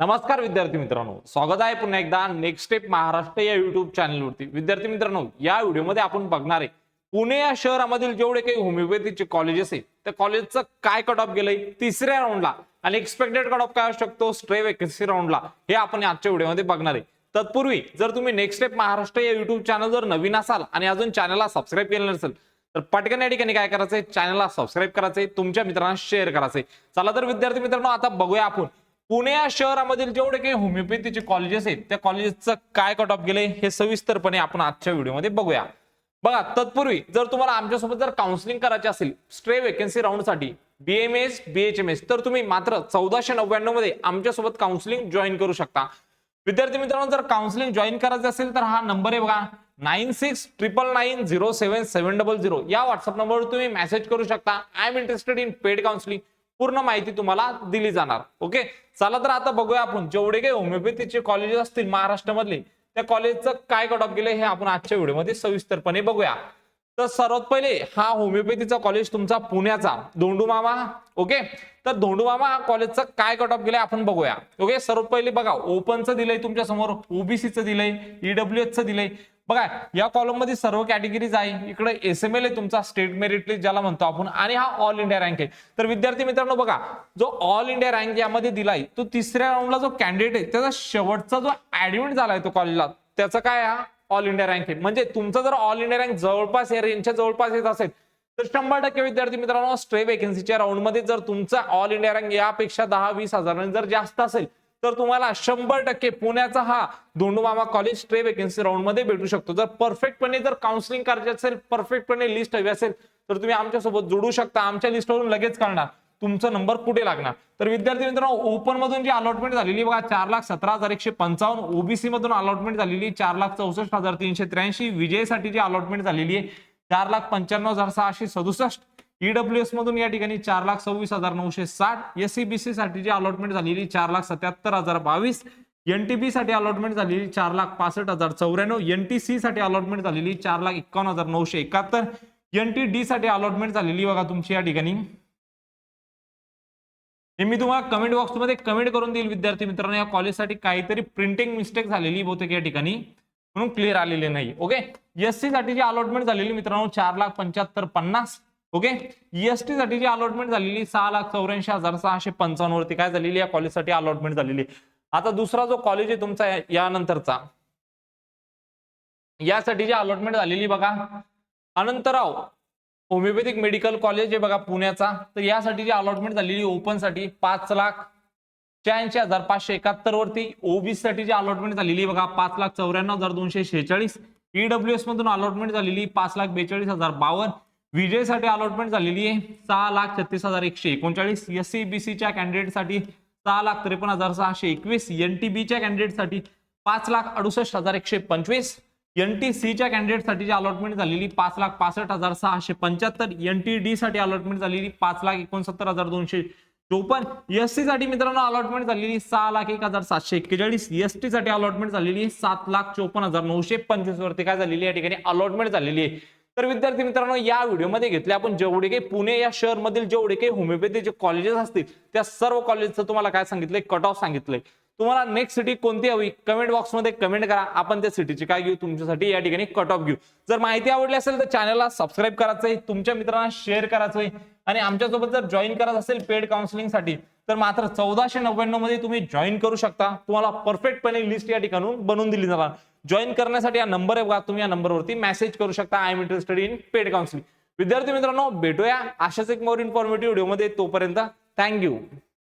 नमस्कार विद्यार्थी मित्रांनो. स्वागत आहे पुन्हा एकदा नेक्स्ट स्टेप महाराष्ट्र या युट्यूब चॅनलवरती विद्यार्थी मित्रांनो या व्हिडिओमध्ये आपण बघणार आहे पुणे या शहरामधील जेवढे काही होमिओपॅथीचे कॉलेजेस आहेत त्या कॉलेजचं काय कट ऑफ गेलंय? तिसऱ्या राऊंडला आणि एक्सपेक्टेड कट ऑफ काय असू शकतो? स्ट्रे वेकन्सी राऊंडला हे आपण आजच्या व्हिडिओमध्ये बघणार आहे. तत्पूर्वी जर तुम्ही नेक्स्ट स्टेप महाराष्ट्र या युट्यूब चॅनल जर नवीन असाल आणि अजून चॅनलला सबस्क्राईब केलं नसेल तर पटकन या ठिकाणी काय करायचंय? चॅनलला सबस्क्राईब करायचंय. तुमच्या मित्रांना शेअर करायचंय. चला तर विद्यार्थी मित्रांनो आता बघूया आपण पुणे या शहरामधील जेवढे काही होमिओपॅथीचे कॉलेजेस आहेत त्या कॉलेजेसचं काय कट ऑफ गेले हे सविस्तरपणे आपण आजच्या व्हिडिओमध्ये बघूया. बघा तत्पूर्वी जर तुम्हाला आमच्यासोबत जर काउन्सिलिंग करायचे असेल स्ट्रे वेकन्सी राऊंडसाठी बीएमएस बीएचएमएस तर तुम्ही मात्र चौदाशे नव्याण्णवमध्ये आमच्यासोबत काउन्सिलिंग जॉईन करू शकता. विद्यार्थी मित्रांनो जर काउन्सिलिंग जॉईन करायचं असेल तर हा नंबर आहे बघा nine six triple nine zero seven seven double zero या व्हॉट्सअप नंबरवर तुम्ही मेसेज करू शकता. I am interested in paid counselling पूर्ण माहिती तुम्हाला दिली जाणार. ओके चला तर आता बघूया आपण. जेवढे काही होमिओपॅथीचे कॉलेजेस असतील महाराष्ट्रामधले त्या कॉलेजचं काय कट ऑफ गेले हे आपण आजच्या व्हिडिओमध्ये सविस्तरपणे बघूया. तर सर्वात पहिले हा होमिओपॅथीचा कॉलेज तुमचा पुण्याचा धोंडू मामा ओके तर धोंडूमामा हा कॉलेजचा काय कट ऑफ गेलाय आपण बघूया. ओके सर्वात पहिले बघा ओपनचं दिलंय तुमच्यासमोर ओबीसीचं दिलंय ईडब्ल्यू चं दिलंय. बघा या कॉलममध्ये सर्व कॅटेगरीज आहे. इकडे एस एम एल आहे तुमचा स्टेट मेरिट लिस्ट ज्याला म्हणतो आपण आणि हा ऑल इंडिया रँक आहे. तर विद्यार्थी मित्रांनो बघा जो ऑल इंडिया रँक यामध्ये दिलाय तो तिसऱ्या राऊंडला जो कॅन्डिडेट आहे त्याचा शेवटचा जो ऍडमिट झालाय तो कॉलेजला त्याचा काय हा? ऑल इंडिया रँक आहे. म्हणजे तुमचा जर ऑल इंडिया रँक जवळपास या रेंजच्या जवळपास येत असेल तर शंभर टक्के विद्यार्थी मित्रांनो स्ट्रे वेकन्सीच्या राऊंडमध्ये जर तुमचा ऑल इंडिया रँक यापेक्षा दहा वीस हजारांनी जर जास्त असेल तर तुम्हाला शंभर टक्के पुण्याचा हा धोंडूमामा कॉलेज ट्रे वेकन्सी राऊंडमध्ये भेटू शकतो. जर परफेक्टपणे जर काउन्सिलिंग करायचे असेल परफेक्टपणे लिस्ट हवी असेल तर तुम्ही आमच्यासोबत जोडू शकता. आमच्या लिस्टवरून लगेच करणार तुमचा नंबर कुठे लागणार. तर विद्यार्थी मित्रांनो ओपन मधून जी अलॉटमेंट झालेली बघा चार लाख सतरा हजार एकशे पंचावन्न. ओबीसी मधून अलॉटमेंट झालेली चार लाख चौसष्ट हजार तीनशे त्र्याऐंशी. विजयसाठी जी अलॉटमेंट झालेली आहे चार लाख पंच्याण्णव हजार सहाशे सदुसष्ट. ईडब्ल्यू एस मधून या ठिकाणी चार लाख सव्वीस हजार नऊशे साठ एससीबीसी साठी जी अलॉटमेंट झालेली चार लाख सत्याहत्तर हजार बावीस एनटीबी साठी अलॉटमेंट झालेली चार लाख पासष्ट हजार चौऱ्याण्णव एनटीसी साठी अलॉटमेंट झालेली चार लाख एकावन्न हजार नऊशे एकाहत्तर एनटीडी साठी अलॉटमेंट झालेली बघा तुमची या ठिकाणी. हे मी तुम्हाला कमेंट बॉक्समध्ये कमेंट करून देईल विद्यार्थी मित्रांनो. या कॉलेजसाठी काहीतरी प्रिंटिंग मिस्टेक झालेली बहुतेक या ठिकाणी. म्हणून क्लिअर आलेले नाही. ओके एससी साठी जी अलॉटमेंट झालेली मित्रांनो चार लाख पंच्याहत्तर पन्नास ओके? एसटी साठीची साठी जी अलॉटमेंट झालेली सहा लाख चौऱ्याऐंशी हजार सहाशे पंचावन्न वरती काय झालेली या कॉलेजसाठी अलॉटमेंट झालेली. आता दुसरा जो कॉलेज आहे तुमचा या- यानंतरचा. यासाठी जी अलॉटमेंट झालेली बघा. अनंतराव होमिओपॅथिक मेडिकल कॉलेज आहे बघा पुण्याचा. तर यासाठी जी अलॉटमेंट झालेली ओपनसाठी पाच लाख शहाऐंशी हजार पाचशे एकाहत्तर वरती. ओबीसी साठी जी अलॉटमेंट झालेली बघा पाच लाख चौऱ्याण्णव हजार दोनशे शेहेचाळीस. ईडब्ल्यू एस मधून अलॉटमेंट झालेली पाच लाख बेचाळीस हजार बावन्न. विजयसाठी अलॉटमेंट झालेली आहे. सहा लाख छत्तीस हजार एकशे एकोणचाळीस एस सी बी सीच्या कॅन्डिडेटसाठी सहा लाख त्रेपन्न हजार सहाशे एकवीस. एन टी बीच्या कॅन्डिडेटसाठी पाच लाख अडुसष्ट हजार एकशे पंचवीस. एन टी सीच्या कॅन्डिडेटसाठी जी अलॉटमेंट झालेली पाच लाख पासष्ट हजार सहाशे पंच्याहत्तर. एन टी डी साठी अलॉटमेंट झालेली पाच लाख एकोणसत्तर हजार दोनशे चोपन्न. एस सी साठी मित्रांनो अलॉटमेंट झालेली सहा लाख एक हजार सातशे एक्केचाळीस. एस टी साठी अलॉटमेंट झालेली सात लाख चोपन्न हजार नऊशे पंचवीस वरती काय झालेली या ठिकाणी अलॉटमेंट झालेली आहे. तर विद्यार्थी मित्रांनो या व्हिडिओमध्ये घेतले आपण जेवढे काही पुणे या शहरमधील जेवढे काही होमिओपॅथीचे कॉलेजेस असतील त्या सर्व कॉलेजचं तुम्हाला काय सांगितलंय? कट ऑफ सांगितलंय. तुम्हाला नेक्स्ट सिटी कोणती हवी? कमेंट बॉक्समध्ये कमेंट करा. आपण त्या सिटीची काय घेऊ? तुमच्यासाठी या ठिकाणी कट ऑफ घेऊ. जर माहिती आवडली असेल तर चॅनलला सबस्क्राईब करायचंय तुमच्या मित्रांना शेअर करायचंय आणि आमच्यासोबत जर जॉईन करत असेल पेड काउन्सिलिंगसाठी तर मात्र चौदाशे नव्याण्णवमध्ये तुम्ही जॉईन करू शकता. तुम्हाला परफेक्टपणे लिस्ट या ठिकाणून बनवून दिली जाणार. जॉईन करण्यासाठी हा नंबर आहे बघा तुम्ही या नंबरवरती मेसेज करू शकता. I am interested in paid counselling विद्यार्थी मित्रांनो भेटूया. अशाच एक मोर इन्फॉर्मेटिव्ह व्हिडिओमध्ये तोपर्यंत थँक्यू